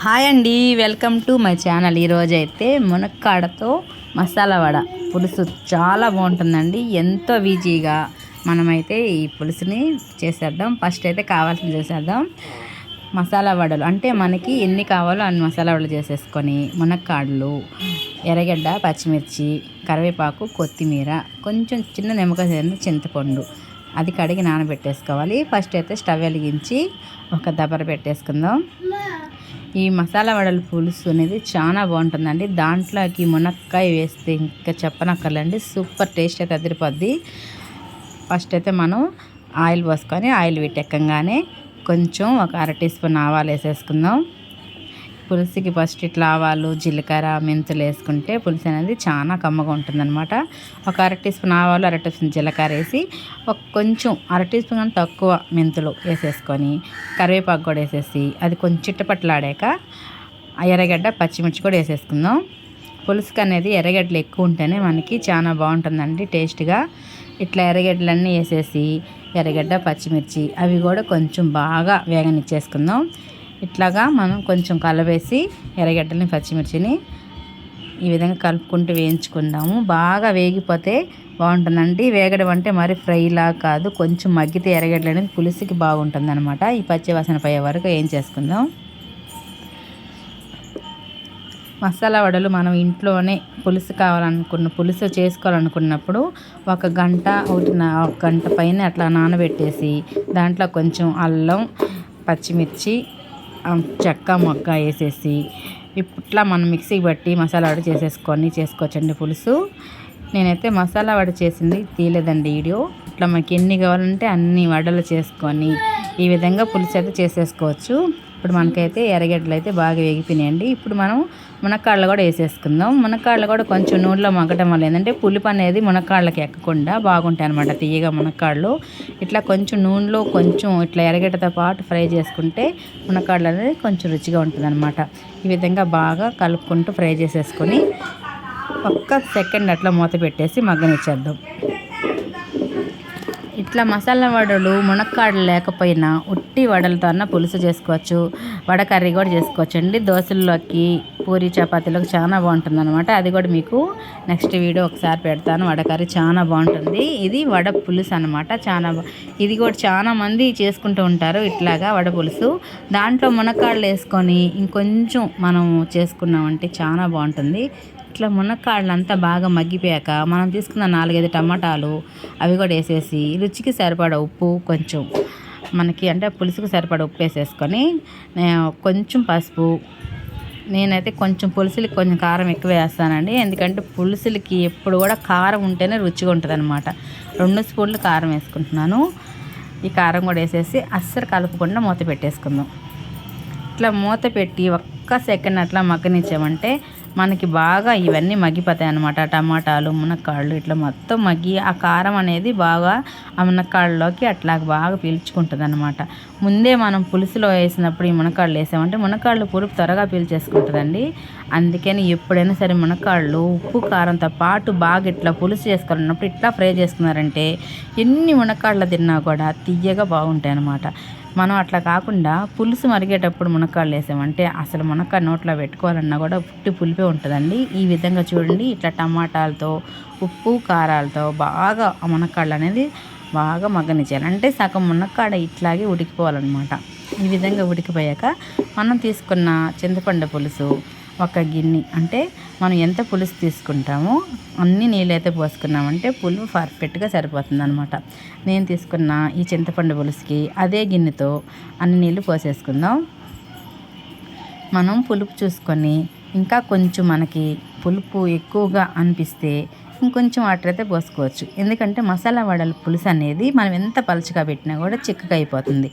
Hi అండి welcome to my channel. ఈరోజు అయితే మునక్కాడతో మసాలా వడ. పులుసు చాలా బాగుంటుందండి. ఎంతో ఈజీగా మనమైతే ఈ పులుసుని చేసేద్దాం. ఫస్ట్ అయితే కావాల్సింది చేసేద్దాం. మసాలా వడలు. అంటే మనకి ఎన్ని కావాలో అన్ని మసాలా వడలు చేసేసుకొని మునక్కాడలు ఎర్రగడ్డ పచ్చిమిర్చి కరివేపాకు కొత్తిమీర కొంచెం చిన్న నిమ్మకాయ చింతపండు. అది కడిగి నానబెట్టేసుకోవాలి. ఫస్ట్ అయితే స్టవ్ వెలిగించి ఒక దబర పెట్టేసుకుందాం. ఈ మసాలా వడల పులుసు అనేది చాలా బాగుంటుందండి. దాంట్లోకి మునక్కాయ వేస్తే ఇంకా చెప్పనక్కర్లేండి. సూపర్ టేస్ట్ అయితే అదిరిపోద్ది. ఫస్ట్ అయితే మనం ఆయిల్ పోసుకొని ఆయిల్ పెట్టెక్కగానే కొంచెం ఒక అర టీ స్పూన్ ఆవాలు వేసేసుకుందాం. పులుసుకి ఫస్ట్ ఇట్లా ఆవాలు జీలకర్ర మెంతులు వేసుకుంటే పులుసు అనేది చాలా కమ్మగా ఉంటుందన్నమాట. ఒక అర టీ స్పూన్ ఆవాలు అర టీ స్పూన్ జీలకర్ర వేసి ఒక కొంచెం అర టీ స్పూన్ కన్నా తక్కువ మెంతులు వేసేసుకొని కరివేపాకు కూడా వేసేసి అది కొంచెం చిట్టపట్లాడాక ఎర్రగడ్డ పచ్చిమిర్చి కూడా వేసేసుకుందాం. పులుసుకు అనేది ఎర్రగడ్డలు ఎక్కువ ఉంటేనే మనకి చాలా బాగుంటుందండి టేస్ట్గా. ఇట్లా ఎర్రగడ్డలన్నీ వేసేసి ఎర్రగడ్డ పచ్చిమిర్చి అవి కూడా కొంచెం బాగా వేగనిచ్చేసుకుందాం. ఇట్లాగా మనం కొంచెం కలవేసి ఎర్రగడ్డలని పచ్చిమిర్చిని ఈ విధంగా కలుపుకుంటూ వేయించుకుందాము. బాగా వేగిపోతే బాగుంటుందండి. వేగడం అంటే మరి ఫ్రైలా కాదు కొంచెం మగ్గితే ఎర్రగడ్డలు అనేది పులుసుకి బాగుంటుంది అనమాట ఈ పచ్చి వాసన పోయే వరకు ఏం చేసుకుందాం. మసాలా వడలు మనం ఇంట్లోనే పులుసు కావాలనుకున్న పులుసు చేసుకోవాలనుకున్నప్పుడు ఒక గంట ఒకటి ఒక గంట పైన అట్లా నానబెట్టేసి దాంట్లో కొంచెం అల్లం పచ్చిమిర్చి చెక్క మొక్క వేసేసి ఇట్లా మనం మిక్సీ బట్టి మసాలా వడ చేసేసుకొని చేసుకోవచ్చండి పులుసు. నేనైతే మసాలా వడ చేసింది తీయలేదండి వీడియో. ఇట్లా మనకి ఎన్ని కావాలంటే అన్ని వడలు చేసుకొని ఈ విధంగా పులుసు అయితే చేసేసుకోవచ్చు. ఇప్పుడు మనకైతే ఎర్రగడ్డలు అయితే బాగా వేగిపోయినాయండి. ఇప్పుడు మనం మునక్కాడలు కూడా వేసేసుకుందాం. మునక్కాళ్ళు కూడా కొంచెం నూనెలో మగ్గటం వల్ల ఏంటంటే పులుపు అనేది మునక్కాళ్ళకి ఎక్కకుండా బాగుంటాయి అనమాట తీయగా మునక్కాళ్ళు. ఇట్లా కొంచెం నూనెలో కొంచెం ఇట్లా ఎర్రగడ్డతో పాటు ఫ్రై చేసుకుంటే మునక్కాళ్ళు అనేది కొంచెం రుచిగా ఉంటుంది అనమాట ఈ విధంగా బాగా కలుపుకుంటూ ఫ్రై చేసేసుకొని ఒక్క సెకండ్ అట్లా మూత పెట్టేసి మగ్గనిచ్చేద్దాం. ఇట్లా మసాలా వడలు మునక్కాడలు లేకపోయినా ఉట్టి వడలతో అన్న పులుసు చేసుకోవచ్చు. వడ కర్రీ కూడా చేసుకోవచ్చు అండి. దోశల్లోకి పూరి చపాతీలోకి చాలా బాగుంటుంది అనమాట అది కూడా మీకు నెక్స్ట్ వీడియో ఒకసారి పెడతాను. వడ కర్రీ చాలా బాగుంటుంది. ఇది వడ పులుసు అనమాట చాలా ఇది కూడా చాలా మంది చేసుకుంటూ ఉంటారు ఇట్లాగా వడ పులుసు. దాంట్లో మునక్కాడలు వేసుకొని ఇంకొంచెం మనం చేసుకున్నామంటే చాలా బాగుంటుంది. ఇట్లా మునక్కాడలు అంతా బాగా మగ్గిపోయాక మనం తీసుకున్న నాలుగైదు టమాటాలు అవి కూడా వేసేసి రుచికి సరిపడా ఉప్పు కొంచెం మనకి అంటే పులుసుకు సరిపడా ఉప్పు వేసేసుకొని కొంచెం పసుపు. నేనైతే కొంచెం పులుసులకి కొంచెం కారం ఎక్కువ వేస్తానండి. ఎందుకంటే పులుసులకి ఎప్పుడు కూడా కారం ఉంటేనే రుచిగా ఉంటుంది అనమాట రెండు స్పూన్లు కారం వేసుకుంటున్నాను. ఈ కారం కూడా వేసేసి అస్సలు కలుపుకుండా మూత పెట్టేసుకుందాం. ఇట్లా మూత పెట్టి ఒక్క సెకండ్ అట్లా మగ్గనిచ్చామంటే మనకి బాగా ఇవన్నీ మగ్గిపోతాయి అనమాట టమాటాలు మునక్కాళ్ళు ఇట్లా మొత్తం మగ్గి ఆ కారం అనేది బాగా ఆ మునక్కాళ్ళలోకి అట్లా బాగా పీల్చుకుంటుంది అనమాట ముందే మనం పులుసులో వేసినప్పుడు ఈ మునక్కాళ్ళు వేసామంటే మునక్కాళ్ళు పులుపు త్వరగా పీల్చేసుకుంటుందండి. అందుకని ఎప్పుడైనా సరే మునక్కాళ్ళు ఉప్పు కారంతో పాటు బాగా ఇట్లా పులుసు చేసుకోవాలన్నప్పుడు ఇట్లా ఫ్రై చేసుకున్నారంటే ఎన్ని మునక్కాళ్ళు తిన్నా కూడా తీయగా బాగుంటాయి అనమాట మనం అట్లా కాకుండా పులుసు మరిగేటప్పుడు మునక్కాడలు వేసామంటే అసలు మునక్కాయ నోట్లో పెట్టుకోవాలన్నా కూడా పుట్టి పులిపే ఉంటుందండి. ఈ విధంగా చూడండి ఇట్లా టమాటాలతో ఉప్పు కారాలతో బాగా ఆ మునక్కాళ్ళు అనేది బాగా మగ్గనిచ్చాలి అంటే సగం మునక్కాడ ఇట్లాగే ఉడికిపోవాలన్నమాట. ఈ విధంగా ఉడికిపోయాక మనం తీసుకున్న చింతపండు పులుసు ఒక గిన్నె. అంటే మనం ఎంత పులుసు తీసుకుంటామో అన్ని నీళ్ళైతే పోసుకున్నామంటే పులుపు పర్ఫెక్ట్గా సరిపోతుంది అనమాట నేను తీసుకున్న ఈ చింతపండు పులుసుకి అదే గిన్నెతో అన్ని నీళ్ళు పోసేసుకుందాం. మనం పులుపు చూసుకొని ఇంకా కొంచెం మనకి పులుపు ఎక్కువగా అనిపిస్తే ఇంకొంచెం వాటర్ అయితే పోసుకోవచ్చు. ఎందుకంటే మసాలా వడల పులుసు అనేది మనం ఎంత పలుచగా పెట్టినా కూడా చిక్కగా అయిపోతుంది.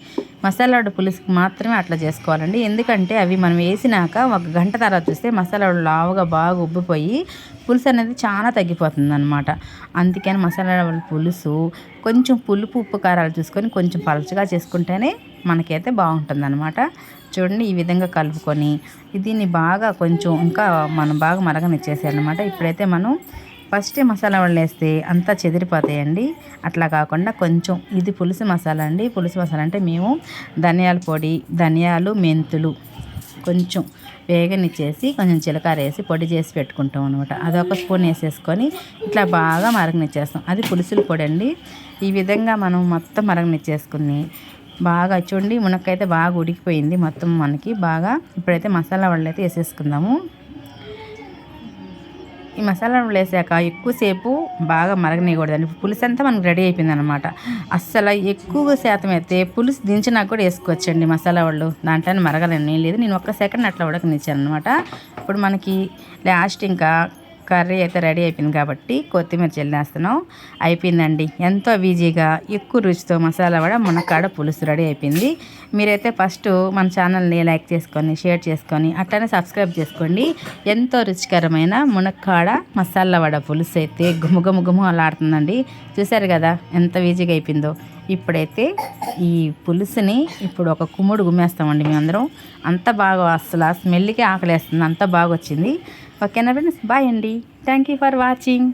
మసాలా వడ పులుసుకి మాత్రమే అట్లా చేసుకోవాలండి. ఎందుకంటే అవి మనం వేసినాక ఒక గంట తర్వాత చూస్తే మసాలా వడ లావుగా బాగా ఉబ్బిపోయి పులుసు అనేది చాలా తగ్గిపోతుంది అనమాట అందుకని మసాలా వడ పులుసు కొంచెం పులుపు ఉప్పు కారాలు చూసుకొని కొంచెం పలుచగా చేసుకుంటేనే మనకైతే బాగుంటుంది అనమాట చూడండి ఈ విధంగా కలుపుకొని దీన్ని బాగా కొంచెం ఇంకా మనం బాగా మరగనిచ్చేసారనమాట ఇప్పుడైతే మనం ఫస్ట్ మసాలా వాళ్ళు వేస్తే అంతా చెదిరిపోతాయండి. అట్లా కాకుండా కొంచెం ఇది పులుసు మసాలా అండి. పులుసు మసాలా అంటే మేము ధనియాల పొడి ధనియాలు మెంతులు కొంచెం వేగనిచ్చేసి కొంచెం జీలకర్ర వేసి పొడి చేసి పెట్టుకుంటాం అనమాట అదొక స్పూన్ వేసేసుకొని ఇట్లా బాగా మరగనిచ్చేస్తాం. అది పులుసుల పొడి అండి. ఈ విధంగా మనం మొత్తం మరగనిచ్చేసుకుని బాగా చూడండి మునక్కైతే బాగా ఉడికిపోయింది. మొత్తం మనకి బాగా ఇప్పుడైతే మసాలా వాళ్ళు అయితే వేసేసుకుందాము. ఈ మసాలా వేసాక ఎక్కువసేపు బాగా మరగనీయకూడదండి. పులుసు అంతా మనకు రెడీ అయిపోయింది అనమాట అస్సలు ఎక్కువ శాతం అయితే పులుసు దించినాక కూడా వేసుకోవచ్చండి మసాలా వాళ్ళు. దాంట్లో మరగలని లేదు. నేను ఒక్క సెకండ్ అట్లా ఉడకనిచ్చాను అనమాట ఇప్పుడు మనకి లాస్ట్ ఇంకా కర్రీ అయితే రెడీ అయిపోయింది కాబట్టి కొత్తిమీర చల్లేస్తున్నాం. అయిపోయిందండి. ఎంతో ఈజీగా ఎక్కువ రుచితో మసాలా కూడా మునక్కాడ పులుసు రెడీ అయిపోయింది. మీరైతే ఫస్ట్ మన ఛానల్ని లైక్ చేసుకొని షేర్ చేసుకొని అట్లనే సబ్స్క్రైబ్ చేసుకోండి. ఎంతో రుచికరమైన మునక్కాడ మసాలా వడ పులుసు అయితే గుమ్మ గుమ్మ అలాడుతుందండి చూసారు కదా ఎంత ఈజీగా అయిపోయిందో. ఇప్పుడైతే ఈ పులుసుని ఇప్పుడు ఒక కుమ్ముడు గుమ్మేస్తామండి మేమందరం. అంత బాగా అసలు స్మెల్కి ఆకలేస్తుంది. అంత బాగా వచ్చింది ఓకేనా ఫ్రెండ్స్ బాయ్ అండి. Thank you for watching